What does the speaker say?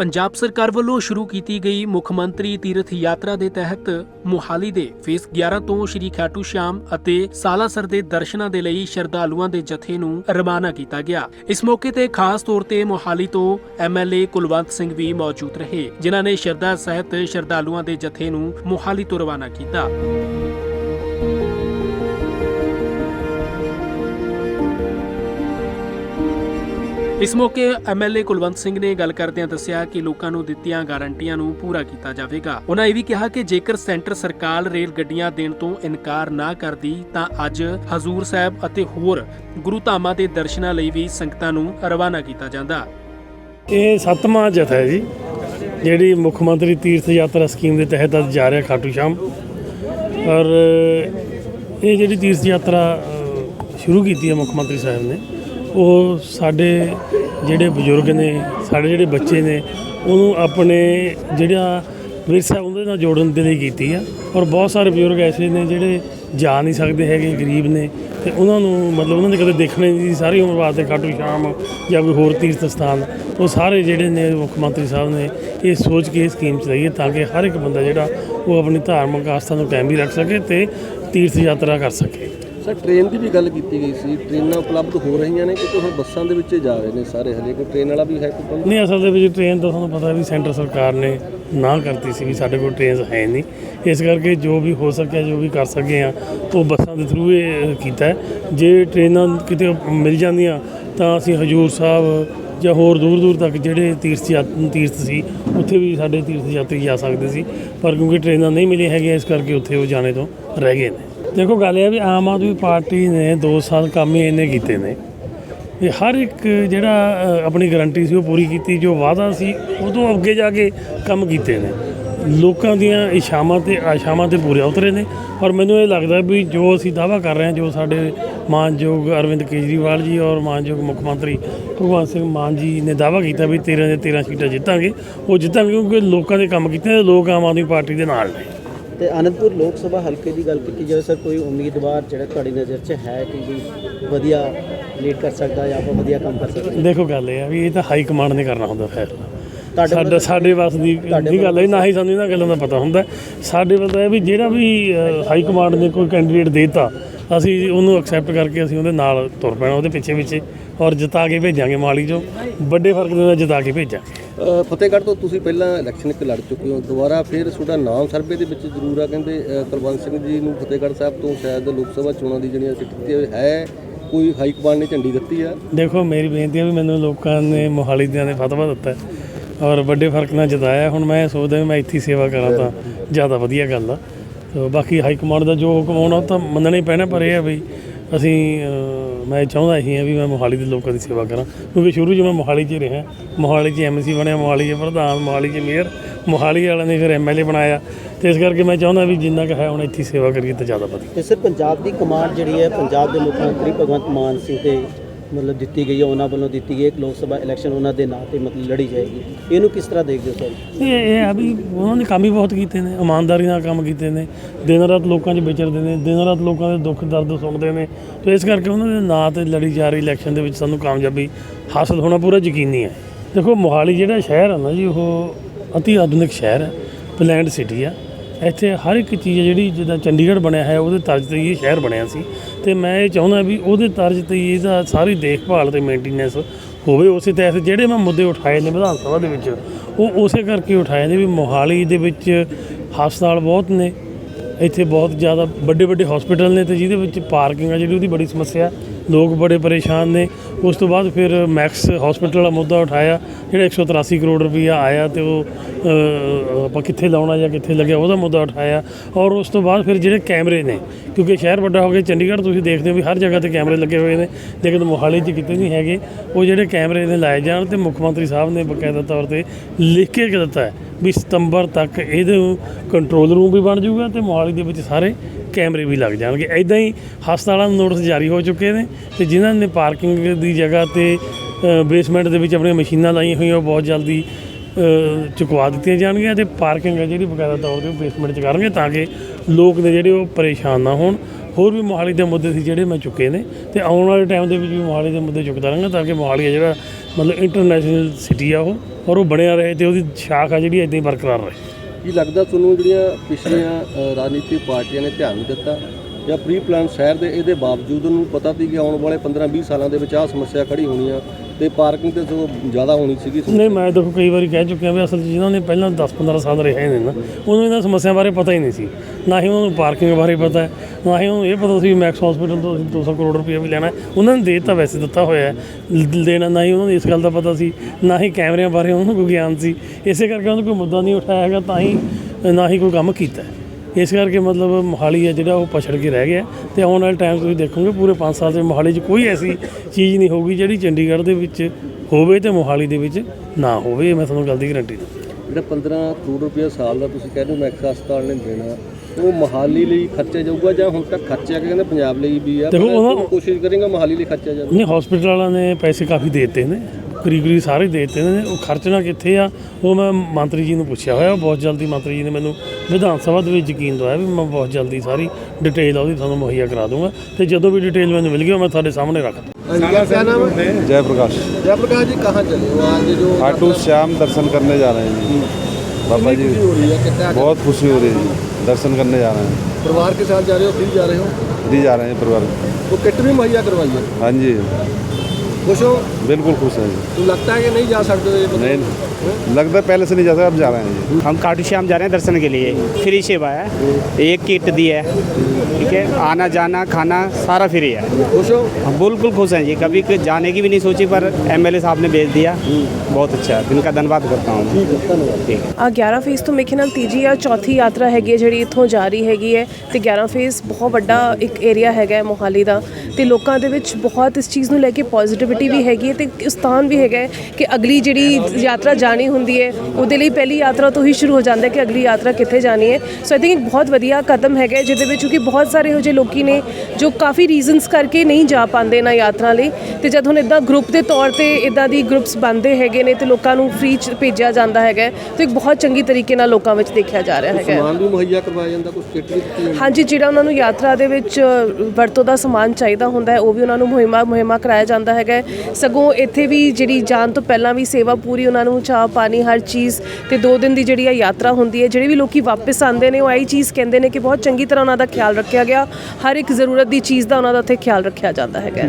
ਪੰਜਾਬ ਸਰਕਾਰ ਵੱਲੋਂ ਸ਼ੁਰੂ ਕੀਤੀ ਗਈ ਮੁੱਖ ਮੰਤਰੀ ਤੀਰਥ ਯਾਤਰਾ ਦੇ ਤਹਿਤ ਮੁਹਾਲੀ ਦੇ ਫੇਸ 11 ਤੋਂ ਸ਼੍ਰੀ ਖਾਟੂ ਸ਼ਾਮ ਅਤੇ ਸਾਲਾਸਰ ਦੇ ਦਰਸ਼ਨਾਂ ਦੇ ਲਈ ਸ਼ਰਧਾਲੂਆਂ ਦੇ ਜਥੇ ਨੂੰ ਰਵਾਨਾ ਕੀਤਾ ਗਿਆ। ਇਸ ਮੌਕੇ ਤੇ ਖਾਸ ਤੌਰ ਤੇ ਮੁਹਾਲੀ ਤੋਂ ਐਮਐਲਏ ਕੁਲਵੰਤ ਸਿੰਘ ਵੀ ਮੌਜੂਦ ਰਹੇ, ਜਿਨ੍ਹਾਂ ਨੇ ਸ਼ਰਧਾ ਸਹਿਤ ਸ਼ਰਧਾਲੂਆਂ ਦੇ ਜਥੇ ਨੂੰ ਮੁਹਾਲੀ ਤੋਂ ਰਵਾਨਾ ਕੀਤਾ। ਇਸ ਮੌਕੇ ਐਮਐਲਏ ਕੁਲਵੰਤ ਸਿੰਘ ਨੇ ਗੱਲ ਕਰਦਿਆਂ ਦੱਸਿਆ ਕਿ ਲੋਕਾਂ ਨੂੰ ਦਿੱਤੀਆਂ ਗਾਰੰਟੀਆਂ ਨੂੰ ਪੂਰਾ ਕੀਤਾ ਜਾਵੇਗਾ। ਉਹਨਾਂ ਇਹ ਵੀ ਕਿਹਾ ਕਿ ਜੇਕਰ ਸੈਂਟਰ ਸਰਕਾਰ ਰੇਲ ਗੱਡੀਆਂ ਦੇਣ ਤੋਂ ਇਨਕਾਰ ਨਾ ਕਰਦੀ, ਤਾਂ ਅੱਜ ਹਜ਼ੂਰ ਸਾਹਿਬ ਅਤੇ ਹੋਰ ਗੁਰੂ ਧਾਮਾਂ ਦੇ ਦਰਸ਼ਨਾਂ ਲਈ ਵੀ ਸੰਗਤਾਂ ਨੂੰ ਰਵਾਨਾ ਕੀਤਾ ਜਾਂਦਾ। ਇਹ ਸੱਤਵਾਂ ਜਥਾ ਹੈ ਜੀ, ਜਿਹੜੀ ਮੁੱਖ ਮੰਤਰੀ ਤੀਰਥ ਯਾਤਰਾ ਸਕੀਮ ਦੇ ਤਹਿਤ ਅੱਜ ਜਾ ਰਿਹਾ ਖਾਟੂ ਸ਼ਾਮ। ਔਰ ਇਹ ਜਿਹੜੀ ਤੀਰਥ ਯਾਤਰਾ ਸ਼ੁਰੂ ਕੀਤੀ ਹੈ ਮੁੱਖ ਮੰਤਰੀ ਸਾਹਿਬ ਨੇ ਉਹ ਸਾਡੇ ਜਿਹੜੇ ਬਜ਼ੁਰਗ ਨੇ, ਸਾਡੇ ਜਿਹੜੇ ਬੱਚੇ ਨੇ, ਉਹਨੂੰ ਆਪਣੇ ਜਿਹੜਾ ਵਿਰਸਾ ਉਹਦੇ ਨਾਲ ਜੋੜਨ ਦੇ ਲਈ ਕੀਤੀ ਆ। ਔਰ ਬਹੁਤ ਸਾਰੇ ਬਜ਼ੁਰਗ ਐਸੇ ਨੇ ਜਿਹੜੇ ਜਾ ਨਹੀਂ ਸਕਦੇ ਹੈਗੇ, ਗਰੀਬ ਨੇ। ਤੇ ਉਹਨਾਂ ਨੂੰ ਮਤਲਬ ਉਹਨਾਂ ਨੇ ਕਦੇ ਦੇਖਣਾ ਹੀ ਨਹੀਂ ਸੀ। ਸਾਰੀ ਉਮਰ ਵਾਸਤੇ ਖਾਟੂ ਸ਼ਾਮ ਜਾਂ ਕੋਈ ਹੋਰ ਤੀਰਥ ਸਥਾਨ। ਉਹ ਸਾਰੇ ਜਿਹੜੇ ਨੇ, ਮੁੱਖ ਮੰਤਰੀ ਸਾਹਿਬ ਨੇ, ਇਹ ਸੋਚ ਕੇ ਇਹ ਸਕੀਮ ਚਲਾਈ ਹੈ ਤਾਂ ਕਿ ਹਰ ਇੱਕ ਬੰਦਾ ਜਿਹੜਾ ਉਹ ਆਪਣੀ ਧਾਰਮਿਕ ਆਸਥਾ ਨੂੰ ਕਾਇਮ ਵੀ ਰੱਖ ਸਕੇ ਤੇ ਤੀਰਥ ਯਾਤਰਾ ਕਰ ਸਕੇ। ਸਰ ਟ੍ਰੇਨ ਦੀ ਵੀ ਗੱਲ ਕੀਤੀ ਗਈ ਸੀ। ਟ੍ਰੇਨਾਂ ਉਪਲਬਧ ਹੋ ਰਹੀਆਂ ਨੇ ਕਿਉਂਕਿ ਹੁਣ ਬੱਸਾਂ ਦੇ ਵਿੱਚ ਹੀ ਜਾ ਰਹੇ ਨੇ ਸਾਰੇ। ਹਲੇ ਕੋਈ ਟ੍ਰੇਨ ਵਾਲਾ ਵੀ ਹੈ ਕੋਈ ਪ੍ਰਬੰਧ? ਨਹੀਂ, ਅਸਲ ਦੇ ਵਿੱਚ ਟ੍ਰੇਨ ਦਾ ਤੁਹਾਨੂੰ ਪਤਾ ਵੀ ਸੈਂਟਰ ਸਰਕਾਰ ਨੇ ਨਾ ਕਰਤੀ ਸੀ ਵੀ ਸਾਡੇ ਕੋਲ ਟ੍ਰੇਨਸ ਹੈ ਨਹੀਂ। ਇਸ ਕਰਕੇ ਜੋ ਵੀ ਹੋ ਸਕਿਆ, ਜੋ ਵੀ ਕਰ ਸਕੇ ਆ, ਉਹ ਬੱਸਾਂ ਦੇ ਥਰੂ ਇਹ ਕੀਤਾ ਹੈ। ਜੇ ਟ੍ਰੇਨਾਂ ਕਿਤੇ ਮਿਲ ਜਾਂਦੀਆਂ, ਤਾਂ ਅਸੀਂ ਹਜੂਰ ਸਾਹਿਬ ਜਾਂ ਹੋਰ ਦੂਰ ਦੂਰ ਤੱਕ ਜਿਹੜੇ ਤੀਰਥ ਯਾਤ- ਤੀਰਥ ਸੀ, ਉੱਥੇ ਵੀ ਸਾਡੇ ਤੀਰਥ ਯਾਤਰੀ ਜਾ ਸਕਦੇ ਸੀ। ਪਰ ਕਿਉਂਕਿ ਟ੍ਰੇਨਾਂ ਨਹੀਂ ਮਿਲੀਆਂ ਹੈਗੀਆਂ, ਇਸ ਕਰਕੇ ਉੱਥੇ ਉਹ ਜਾਣੇ ਤੋਂ ਰਹਿ ਗਏ ਨੇ। ਦੇਖੋ ਗੱਲ ਇਹ ਹੈ ਵੀ ਆਮ ਆਦਮੀ ਪਾਰਟੀ ਨੇ 2 ਸਾਲ ਕੰਮ ਹੀ ਇੰਨੇ ਕੀਤੇ ਨੇ। ਇਹ ਹਰ ਇੱਕ ਜਿਹੜਾ ਆਪਣੀ ਗਾਰੰਟੀ ਸੀ ਉਹ ਪੂਰੀ ਕੀਤੀ, ਜੋ ਵਾਅਦਾ ਸੀ ਉਹ ਤੋਂ ਅੱਗੇ ਜਾ ਕੇ ਕੰਮ ਕੀਤੇ ਨੇ। ਲੋਕਾਂ ਦੀਆਂ ਇਸ਼ਾਵਾਂ ਤੇ ਆਸ਼ਾਵਾਂ ਤੇ ਪੂਰੇ ਉਤਰੇ ਨੇ। ਔਰ ਮੈਨੂੰ ਇਹ ਲੱਗਦਾ ਵੀ ਜੋ ਅਸੀਂ ਦਾਵਾ ਕਰ ਰਹੇ ਹਾਂ, ਜੋ ਸਾਡੇ ਮਾਨਯੋਗ ਅਰਵਿੰਦ ਕੇਜਰੀਵਾਲ ਜੀ ਔਰ ਮਾਨਯੋਗ ਮੁੱਖ ਮੰਤਰੀ ਭਗਵੰਤ ਸਿੰਘ ਮਾਨ ਜੀ ਨੇ ਦਾਵਾ ਕੀਤਾ ਵੀ 13 ਦੇ 13 ਸੀਟਾਂ ਜਿੱਤਾਂਗੇ। ਉਹ ਜਿੱਤਾਂਗੇ ਕਿਉਂਕਿ ਲੋਕਾਂ ਦੇ ਕੰਮ ਕੀਤੇ ਨੇ, ਲੋਕ ਆਮ ਆਦਮੀ ਪਾਰਟੀ ਦੇ ਨਾਲ ਨੇ। ਤੇ ਅਨੰਦਪੁਰ ਲੋਕ ਸਭਾ ਹਲਕੇ ਦੀ ਗੱਲ ਕੀਤੀ ਜਾਵੇ ਸਰ ਕੋਈ ਉਮੀਦਵਾਰ ਜਿਹੜਾ ਤੁਹਾਡੀ ਨਜ਼ਰ 'ਚ ਹੈ ਕਿ ਵੀ ਵਧੀਆ ਲੀਡ ਕਰ ਸਕਦਾ ਜਾਂ ਆਪਾਂ ਵਧੀਆ ਕੰਮ ਕਰ ਸਕਦਾ? ਦੇਖੋ ਗੱਲ ਇਹ ਆ ਵੀ ਇਹ ਤਾਂ ਹਾਈ ਕਮਾਂਡ ਨੇ ਕਰਨਾ ਹੁੰਦਾ ਫੈਸਲਾ ਤੁਹਾਡੇ ਸਾਡਾ ਸਾਡੇ ਵੱਸ ਦੀ ਦੀ ਗੱਲ ਹੈ ਨਾ ਹੀ ਸਾਨੂੰ ਇਹਨਾਂ ਗੱਲਾਂ ਦਾ ਪਤਾ ਹੁੰਦਾ। ਸਾਡੇ ਵੱਲ ਇਹ ਵੀ ਜਿਹੜਾ ਵੀ ਹਾਈ ਕਮਾਂਡ ਨੇ ਕੋਈ ਕੈਂਡੀਡੇਟ ਦੇਤਾ ਅਸੀਂ ਉਹਨੂੰ ਐਕਸੈਪਟ ਕਰਕੇ ਅਸੀਂ ਉਹਦੇ ਨਾਲ ਤੁਰ ਪੈਣਾ ਉਹਦੇ ਪਿੱਛੇ ਪਿੱਛੇ ਔਰ ਜਿਤਾ ਕੇ ਭੇਜਾਂਗੇ ਮਾਲੀ ਚੋਂ। ਵੱਡੇ ਫ਼ਰਕ ਦੇ ਨਾਲ ਜਿਤਾ ਕੇ ਭੇਜਾਂਗੇ। ਅ, ਫਤਿਹਗੜ੍ਹ ਤੋਂ ਤੁਸੀਂ ਪਹਿਲਾਂ ਇਲੈਕਸ਼ਨ ਇੱਕ ਲੜ ਚੁੱਕੇ ਹੋ ਦੁਬਾਰਾ ਫਿਰ ਤੁਹਾਡਾ ਨਾਮ ਸਰਵੇ ਦੇ ਵਿੱਚ ਜ਼ਰੂਰ ਆ ਕਹਿੰਦੇ ਅ, ਕੁਲਵੰਤ ਸਿੰਘ ਜੀ ਨੂੰ ਫਤਿਹਗੜ੍ਹ ਸਾਹਿਬ ਤੋਂ ਸ਼ਾਇਦ ਲੋਕ ਸਭਾ ਚੋਣਾਂ ਦੀ ਜਿਹੜੀਆਂ ਟਿਕਟ ਹੈ ਕੋਈ ਹਾਈ ਕਮਾਂਡ ਨੇ ਝੰਡੀ ਦਿੱਤੀ ਆ? ਦੇਖੋ ਮੇਰੀ ਬੇਨਤੀ ਹੈ ਵੀ ਮੈਨੂੰ ਲੋਕਾਂ ਨੇ ਮੋਹਾਲੀ ਦਿਆਂ ਨੇ ਫਤਵਾ ਦਿੱਤਾ ਹੈ ਔਰ ਵੱਡੇ ਫ਼ਰਕ ਨਾਲ ਜਿਤਾਇਆ ਹੁਣ ਮੈਂ ਸੋਚਦਾ ਵੀ ਮੈਂ ਇੱਥੇ ਹੀ ਸੇਵਾ ਕਰਾਂ ਤਾਂ ਜ਼ਿਆਦਾ ਵਧੀਆ ਗੱਲ ਆ। ਤੇ ਬਾਕੀ ਹਾਈ ਕਮਾਂਡ ਦਾ ਜੋ ਹੁਕਮ ਆਉਣਾ ਉਹ ਤਾਂ ਮੰਨਣਾ ਹੀ ਪੈਣਾ, ਪਰ ਇਹ ਹੈ ਵੀ ਅਸੀਂ ਮੈਂ ਚਾਹੁੰਦਾ ਹੀ ਹਾਂ ਵੀ ਮੈਂ ਮੋਹਾਲੀ ਦੇ ਲੋਕਾਂ ਦੀ ਸੇਵਾ ਕਰਾਂ, ਕਿਉਂਕਿ ਸ਼ੁਰੂ 'ਚ ਮੈਂ ਮੋਹਾਲੀ 'ਚ ਰਿਹਾ, ਮੋਹਾਲੀ 'ਚ ਐਮਸੀ ਬਣਿਆ, ਮੋਹਾਲੀ 'ਚ ਪ੍ਰਧਾਨ, ਮੋਹਾਲੀ 'ਚ ਮੇਅਰ, ਮੋਹਾਲੀ ਵਾਲਿਆਂ ਨੇ ਫਿਰ ਐਮਐਲਏ ਬਣਾਇਆ, ਤੇ ਇਸ ਕਰਕੇ ਮੈਂ ਚਾਹੁੰਦਾ ਵੀ ਜਿੰਨਾ ਕੁ ਹੈ ਹੁਣ ਇੱਥੇ ਸੇਵਾ ਕਰੀਏ ਤਾਂ ਜ਼ਿਆਦਾ ਵਧੀਆ। ਤੇ ਸਰ, ਪੰਜਾਬ ਦੀ ਕਮਾਂਡ ਜਿਹੜੀ ਹੈ, ਪੰਜਾਬ ਦੇ ਮੁੱਖ ਮੰਤਰੀ ਭਗਵੰਤ ਮਾਨ ਸਿੰਘ ਤੇ ਮਤਲਬ ਦਿੱਤੀ ਗਈ ਹੈ, ਉਹਨਾਂ ਵੱਲੋਂ ਦਿੱਤੀ ਗਈ ਹੈ, ਇੱਕ ਲੋਕ ਸਭਾ ਇਲੈਕਸ਼ਨ ਉਹਨਾਂ ਦੇ ਨਾਂ ਤੇ ਮਤਲਬ ਲੜੀ ਜਾਏਗੀ। ਇਹਨੂੰ ਕਿਸ ਤਰ੍ਹਾਂ ਦੇਖਦੇ ਹੋ ਸਰ? ਇਹ ਇਹ ਆ ਵੀ ਉਹਨਾਂ ਨੇ ਕੰਮ ਹੀ ਬਹੁਤ ਕੀਤੇ ਨੇ, ਇਮਾਨਦਾਰੀ ਨਾਲ ਕੰਮ ਕੀਤੇ ਨੇ, ਦਿਨ ਰਾਤ ਲੋਕਾਂ 'ਚ ਵਿਚਰਦੇ ਨੇ, ਦਿਨ ਰਾਤ ਲੋਕਾਂ ਦੇ ਦੁੱਖ ਦਰਦ ਸੁਣਦੇ ਨੇ। ਤੇ ਇਸ ਕਰਕੇ ਉਹਨਾਂ ਦੇ ਨਾਂ ਤੇ ਲੜੀ ਜਾ ਰਹੀ ਇਲੈਕਸ਼ਨ ਦੇ ਵਿੱਚ ਸਾਨੂੰ ਕਾਮਯਾਬੀ ਹਾਸਲ ਹੋਣਾ ਪੂਰਾ ਯਕੀਨੀ ਹੈ। ਦੇਖੋ ਮੋਹਾਲੀ ਜਿਹੜਾ ਸ਼ਹਿਰ ਹੈ ਨਾ ਜੀ, ਉਹ ਅਤੀ ਆਧੁਨਿਕ ਸ਼ਹਿਰ ਹੈ ਪਲੈਂਡ ਸਿਟੀ ਆ ਇੱਥੇ ਹਰ ਇੱਕ ਚੀਜ਼ ਹੈ ਜਿਹੜੀ ਜਿੱਦਾਂ ਚੰਡੀਗੜ੍ਹ ਬਣਿਆ ਹੈ, ਉਹਦੇ ਤਰਜ਼ ਤੇ ਹੀ ਇਹ ਸ਼ਹਿਰ ਬਣਿਆ ਸੀ। ਤੇ ਮੈਂ ਇਹ ਚਾਹੁੰਦਾ ਵੀ ਉਹਦੇ ਤਰਜ਼ ਤੇ ਹੀ ਇਹਦਾ ਸਾਰੀ ਦੇਖਭਾਲ ਤੇ ਮੇਨਟੇਨੈਂਸ ਹੋਵੇ ਉਸੇ ਤਹਿਤ ਜਿਹੜੇ ਮੈਂ ਮੁੱਦੇ ਉਠਾਏ ਨੇ ਵਿਧਾਨ ਸਭਾ ਦੇ ਵਿੱਚ, ਉਹ ਉਸੇ ਕਰਕੇ ਉਠਾਏ ਨੇ ਵੀ ਮੋਹਾਲੀ ਦੇ ਵਿੱਚ ਹਸਪਤਾਲ ਬਹੁਤ ਨੇ। ਇੱਥੇ ਬਹੁਤ ਜ਼ਿਆਦਾ ਵੱਡੇ ਵੱਡੇ ਹਸਪੀਟਲ ਨੇ ਤੇ ਜਿਹਦੇ ਵਿੱਚ ਪਾਰਕਿੰਗ ਆ ਜਿਹੜੀ ਉਹਦੀ ਬੜੀ ਸਮੱਸਿਆ। ਲੋਕ ਬੜੇ ਪਰੇਸ਼ਾਨ ਨੇ। ਉਸ ਤੋਂ ਬਾਅਦ ਫਿਰ ਮੈਕਸ ਹਸਪੀਟਲ ਦਾ ਮੁੱਦਾ ਉਠਾਇਆ, ਜਿਹੜਾ 183 ਕਰੋੜ ਰੁਪਈਆ ਆਇਆ ਤੇ ਉਹ ਆਪਾਂ ਕਿੱਥੇ ਲਾਉਣਾ ਜਾਂ ਕਿੱਥੇ ਲੱਗਿਆ, ਉਹਦਾ ਮੁੱਦਾ ਉਠਾਇਆ। ਔਰ ਉਸ ਤੋਂ ਬਾਅਦ ਫਿਰ ਜਿਹੜੇ ਕੈਮਰੇ ਨੇ, ਕਿਉਂਕਿ ਸ਼ਹਿਰ ਵੱਡਾ ਹੋ ਗਿਆ, ਚੰਡੀਗੜ੍ਹ ਤੁਸੀਂ ਦੇਖਦੇ ਹੋ ਵੀ ਹਰ ਜਗ੍ਹਾ ਤੇ ਕੈਮਰੇ ਲੱਗੇ ਹੋਏ ਨੇ, ਲੇਕਿਨ ਮੋਹਾਲੀ 'ਚ ਕਿਤੇ ਨਹੀਂ ਹੈਗੇ। ਉਹ ਜਿਹੜੇ ਕੈਮਰੇ ਨੇ ਲਾਏ ਜਾਣ ਤੇ ਮੁੱਖ ਮੰਤਰੀ ਸਾਹਿਬ ਨੇ ਬਕਾਇਦਾ ਤੌਰ ਤੇ ਲਿਖ ਕੇ ਦਿੱਤਾ ਹੈ ਵੀ ਸਤੰਬਰ ਤੱਕ ਇਹਦੇ ਕੰਟਰੋਲ ਰੂਮ ਵੀ ਬਣ ਜਾਊਗਾ ਤੇ ਮੋਹਾਲੀ ਦੇ ਵਿੱਚ ਸਾਰੇ ਕੈਮਰੇ ਵੀ ਲੱਗ ਜਾਣਗੇ। ਐਦਾਂ ਹੀ ਹਸਪਤਾਲਾਂ ਨੂੰ ਨੋਟਿਸ ਜਾਰੀ ਹੋ ਚੁੱਕੇ ਨੇ ਤੇ ਜਿਨ੍ਹਾਂ ਨੇ ਪਾਰਕਿੰਗ ਦੀ ਜਗ੍ਹਾ ਤੇ ਬੇਸਮੈਂਟ ਦੇ ਵਿੱਚ ਆਪਣੀਆਂ ਮਸ਼ੀਨਾਂ ਲਾਈਆਂ ਹੋਈਆਂ, ਉਹ ਬਹੁਤ ਜਲਦੀ ਚੁਕਵਾ ਦਿੱਤੀਆਂ ਜਾਣਗੀਆਂ ਤੇ ਪਾਰਕਿੰਗ ਹੈ ਜਿਹੜੀ ਬਕਾਇਦਾ ਤੌਰ ਤੇ ਬੇਸਮੈਂਟ 'ਚ ਕਰਨਗੇ ਤਾਂ ਕਿ ਲੋਕ ਨੇ ਜਿਹੜੇ ਉਹ ਪਰੇਸ਼ਾਨ ਨਾ ਹੋਣ। ਹੋਰ ਵੀ ਮੋਹਾਲੀ ਦੇ ਮੁੱਦੇ ਸੀ ਜਿਹੜੇ ਮੈਂ ਚੁੱਕੇ ਨੇ ਤੇ ਆਉਣ ਵਾਲੇ ਟਾਈਮ ਦੇ ਵਿੱਚ ਵੀ ਮੋਹਾਲੀ ਦੇ ਮੁੱਦੇ ਚੁੱਕਦਾ ਰਹਾਂਗਾ ਤਾਂ ਕਿ ਮੋਹਾਲੀ ਹੈ ਜਿਹੜਾ ਮਤਲਬ ਇੰਟਰਨੈਸ਼ਨਲ ਸਿਟੀ ਆ ਉਹ, ਔਰ ਉਹ ਬਣਿਆ ਰਹੇ ਤੇ ਉਹਦੀ ਸ਼ਾਖ ਆ ਜਿਹੜੀ ਇਦਾਂ ਹੀ ਬਰਕਰਾਰ ਰਹੇ। ਕੀ ਲੱਗਦਾ ਤੁਹਾਨੂੰ ਜਿਹੜੀਆਂ ਪਿਛਲੀਆਂ ਰਾਜਨੀਤਿਕ ਪਾਰਟੀਆਂ ਨੇ ਧਿਆਨ ਦਿੱਤਾ ਜਾਂ ਪ੍ਰੀ ਪਲਾਨ ਸ਼ਹਿਰ ਦੇ ਇਹਦੇ ਬਾਵਜੂਦ ਉਹਨੂੰ ਪਤਾ ਸੀ ਕਿ ਆਉਣ ਵਾਲੇ 15-20 ਸਾਲਾਂ ਦੇ ਵਿੱਚ ਆਹ ਸਮੱਸਿਆ ਖੜੀ ਹੋਣੀ ਆ ਤੇ ਪਾਰਕਿੰਗ ਤੇ ਸਗੋਂ ਜ਼ਿਆਦਾ ਹੋਣੀ ਸੀਗੀ। ਨਹੀਂ, ਮੈਂ ਦੇਖੋ ਕਈ ਵਾਰੀ ਕਹਿ ਚੁੱਕਿਆ ਵੀ ਅਸਲ 'ਚ ਜਿਨ੍ਹਾਂ ਨੇ ਪਹਿਲਾਂ 10-15 ਸਾਲ ਰਹੇ ਨੇ ਨਾ, ਉਹਨੂੰ ਇਹਨਾਂ ਸਮੱਸਿਆ ਬਾਰੇ ਪਤਾ ਹੀ ਨਹੀਂ ਸੀ। ਨਾ ਹੀ ਉਹਨਾਂ ਨੂੰ ਪਾਰਕਿੰਗ ਬਾਰੇ ਪਤਾ ਹੈ, ਨਾ ਹੀ ਉਹਨੂੰ ਇਹ ਪਤਾ ਸੀ ਵੀ ਮੈਕਸ ਹਸਪੀਟਲ ਤੋਂ ਅਸੀਂ 200 ਕਰੋੜ ਰੁਪਏ ਵੀ ਲੈਣਾ ਉਹਨਾਂ ਨੇ ਦੇ ਤਾਂ ਵੈਸੇ ਦਿੱਤਾ ਹੋਇਆ ਦੇਣਾ, ਨਾ ਹੀ ਉਹਨਾਂ ਨੂੰ ਇਸ ਗੱਲ ਦਾ ਪਤਾ ਸੀ, ਨਾ ਹੀ ਕੈਮਰਿਆਂ ਬਾਰੇ ਉਹਨਾਂ ਨੂੰ ਕੋਈ ਗਿਆਨ ਸੀ। ਇਸੇ ਕਰਕੇ ਉਹਨਾਂ ਨੇ ਕੋਈ ਮੁੱਦਾ ਨਹੀਂ ਉਠਾਇਆ ਹੈਗਾ, ਤਾਂ ਹੀ ਨਾ ਹੀ ਕੋਈ ਕੰਮ ਕੀਤਾ ਇਸ ਕਰਕੇ ਮਤਲਬ ਮੋਹਾਲੀ ਹੈ ਜਿਹੜਾ ਉਹ ਪਛੜ ਕੇ ਰਹਿ ਗਿਆ ਤੇ ਆਉਣ ਵਾਲੇ ਟਾਈਮ ਤੁਸੀਂ ਦੇਖੋਗੇ ਪੂਰੇ 5 ਸਾਲ ਦੇ ਮੋਹਾਲੀ 'ਚ ਕੋਈ ਐਸੀ ਚੀਜ਼ ਨਹੀਂ ਹੋਊਗੀ ਜਿਹੜੀ ਚੰਡੀਗੜ੍ਹ ਦੇ ਵਿੱਚ ਹੋਵੇ ਤੇ ਮੋਹਾਲੀ ਦੇ ਵਿੱਚ ਨਾ ਹੋਵੇ। ਮੈਂ ਤੁਹਾਨੂੰ ਗੱਲ ਦੀ ਗਾਰੰਟੀ ਦਿੰਦਾ। ਜਿਹੜਾ 15 ਕਰੋੜ ਰੁਪਏ ਸਾਲ ਦਾ ਤੁਸੀਂ ਕਹਿੰਦੇ ਹੋ ਮੈਕਸ ਹਸਪਤਾਲ ਨੇ ਦੇਣਾ ਉਹ ਮਹਾਲੀ ਲਈ ਖਰਚਿਆ ਜਾਊਗਾ ਜਾਂ ਹੁਣ ਤੱਕ ਖਰਚਿਆ ਕਿ ਕਹਿੰਦੇ ਪੰਜਾਬ ਲਈ ਵੀ ਆ ਦੇਖੋ, ਕੋਸ਼ਿਸ਼ ਕਰੇਗਾ ਮਹਾਲੀ ਲਈ ਖਰਚਿਆ ਜਾਵੇ ਨਹੀਂ ਹਸਪੀਟਲ ਵਾਲਿਆਂ ਨੇ ਪੈਸੇ ਕਾਫੀ ਦੇ ਦਿੱਤੇ ਨੇ। ਕਰੀਬ ਕਰੀਬ ਸਾਰੇ ਦੇ ਦਿੱਤੇ ਨੇ ਉਹ ਖਰਚਣਾ ਕਿੱਥੇ ਆ ਉਹ ਮੈਂ ਮੰਤਰੀ ਜੀ ਨੂੰ ਪੁੱਛਿਆ ਹੋਇਆ ਬਹੁਤ ਜਲਦੀ ਮੰਤਰੀ ਜੀ ਨੇ ਮੈਨੂੰ ਵਿਧਾਨ ਸਭਾ ਦੇ ਵਿੱਚ ਯਕੀਨ ਦਵਾਇਆ ਵੀ ਮੈਂ ਬਹੁਤ ਜਲਦੀ ਸਾਰੀ ਡਿਟੇਲ ਉਹਦੀ ਤੁਹਾਨੂੰ ਮੁਹੱਈਆ ਕਰਾ ਦੂੰਗਾ ਤੇ ਜਦੋਂ ਵੀ ਡਿਟੇਲ ਮੈਨੂੰ ਮਿਲ ਗਈ ਉਹ ਮੈਂ ਤੁਹਾਡੇ ਸਾਹਮਣੇ ਰੱਖ ਦੂੰਗਾ क्या नाम है जय प्रकाश जयप्रकाश जी कहाँ चले हो आज जो खाटू श्याम दर्शन करने जा रहे हैं जी बाबा जी खुशी हो रही है कितना बहुत खुशी हो रही है जी दर्शन करने जा रहे हैं परिवार के साथ जा रहे हो फ्री जा रहे हो जी जा रहे हैं परिवार वो किट भी मुहैया करवाई है हाँ जी खुश हो बिल्कुल खुश हैं जी तो लगता है कि नहीं जा सकते हो ये मतलब? नहीं लगता है पहले से नहीं जा सकते अब जा रहे हैं जी हम खाटू श्याम जा रहे हैं दर्शन के लिए फ्री सेवा है एक किट दी है ठीक है आना जाना खाना सारा फ्री है खुश हो हम बिल्कुल खुश हैं जी कभी क- जाने की भी नहीं सोची पर एमएलए साहब ने भेज दिया बहुत अच्छा है इनका धन्यवाद करता हूँ ठीक है धन्यवाद ठीक है ਆ 11 ਫੇਜ਼ ਤੋਂ ਮੇਰੇ ਖਿਆਲ ਨਾਲ ਤੀਜੀ ਜਾਂ ਚੌਥੀ ਯਾਤਰਾ ਹੈਗੀ ਹੈ ਜਿਹੜੀ ਇੱਥੋਂ ਜਾ ਰਹੀ ਹੈਗੀ ਹੈ ਤੇ 11 ਫੇਜ਼ ਬਹੁਤ ਵੱਡਾ ਇੱਕ ਏਰੀਆ ਹੈਗਾ ਹੈ ਮੋਹਾਲੀ ਦਾ ਤੇ ਲੋਕਾਂ ਦੇ ਵਿੱਚ ਬਹੁਤ ਇਸ ਚੀਜ਼ ਨੂੰ ਲੈ ਕੇ ਪੋਜ਼ਿਟਿਵਿਟੀ ਵੀ ਹੈਗੀ ਹੈ ਤੇ ਸਥਾਨ ਵੀ ਹੈਗਾ ਹੈ ਕਿ ਅਗਲੀ ਜਿਹੜੀ ਯਾਤਰਾ ਜਾਣੀ ਹੁੰਦੀ ਹੈ ਉਹਦੇ ਲਈ ਪਹਿਲੀ ਯਾਤਰਾ ਤੋਂ ਹੀ ਸ਼ੁਰੂ ਹੋ ਜਾਂਦਾ ਹੈ ਕਿ ਅਗਲੀ ਯਾਤਰਾ ਕਿੱਥੇ ਜਾਣੀ ਹੈ ਸੋ ਆਈ ਥਿੰਕ ਬਹੁਤ ਵਧੀਆ ਕਦਮ ਹੈਗਾ ਜਿਹਦੇ ਵਿੱਚ ਕਿਉਂਕਿ ਬਹੁਤ ਸਾਰੇ ਇਹੋ ਜਿਹੇ ਲੋਕੀ ਨੇ ਜੋ ਕਾਫੀ ਰੀਜ਼ਨਸ ਕਰਕੇ ਨਹੀਂ ਜਾ ਪਾਉਂਦੇ ਨਾ ਯਾਤਰਾ ਲਈ ਤੇ ਜਦ ਹੁਣ ਇਦਾਂ ਗਰੁੱਪ ਦੇ ਤੌਰ ਤੇ ਇਦਾਂ ਦੀ ਗਰੁੱਪਸ ਬਣਦੇ ਹੈਗੇ ਨੇ ਤੇ ਲੋਕਾਂ ਨੂੰ ਫ੍ਰੀ ਚ ਭੇਜਿਆ ਜਾਂਦਾ ਹੈਗਾ ਹੈ, ਤੇ ਇੱਕ ਬਹੁਤ ਚੰਗੀ ਤਰੀਕੇ ਨਾਲ ਲੋਕਾਂ ਵਿੱਚ ਦੇਖਿਆ ਜਾ ਰਿਹਾ ਹੈਗਾ ਹੈ। ਸਮਾਨ ਵੀ ਮੁਹੱਈਆ ਕਰਵਾਇਆ ਜਾਂਦਾ ਕੁਝ ਕਿਟ ਵੀ ਦਿੱਤੀ ਜਾਂਦੀ ਹਾਂਜੀ ਜਿਹੜਾ ਉਹਨਾਂ ਨੂੰ ਯਾਤਰਾ ਦੇ ਵਿੱਚ ਵਰਤੋਂ ਦਾ ਸਮਾਨ ਚਾਹੀਦਾ ਹੁੰਦਾ ਹੈ ਉਹ ਵੀ ਉਹਨਾਂ ਨੂੰ ਮੁਹਿੰਮਾ ਮੁਹਿੰਮਾ ਕਰਾਇਆ ਜਾਂਦਾ ਹੈਗਾ ਹੈ। ਸਗੋਂ ਇੱਥੇ ਵੀ ਜਿਹੜੀ ਜਾਣ ਤੋਂ ਪਹਿਲਾਂ ਵੀ ਸੇਵਾ ਪੂਰੀ ਉਹਨਾਂ ਨੂੰ ਚਾਹ ਪਾਣੀ ਹਰ ਚੀਜ਼ ਤੇ ਦੋ ਦਿਨ ਦੀ ਜਿਹੜੀ ਆ ਯਾਤਰਾ ਹੁੰਦੀ ਹੈ, ਜਿਹੜੇ ਵੀ ਲੋਕੀ ਵਾਪਸ ਆਉਂਦੇ ਨੇ, ਉਹ ਆਹੀ ਚੀਜ਼ ਕਹਿੰਦੇ ਨੇ ਕਿ ਬਹੁਤ ਚੰਗੀ ਤਰ੍ਹਾਂ ਉਹਨਾਂ ਦਾ ਖਿਆਲ ਰੱਖਿਆ ਗਿਆ। ਹਰ ਇੱਕ ਜ਼ਰੂਰਤ ਦੀ ਚੀਜ਼ ਦਾ ਉਹਨਾਂ ਦਾ ਉੱਥੇ ਖਿਆਲ ਰੱਖਿਆ ਜਾਂਦਾ ਹੈਗਾ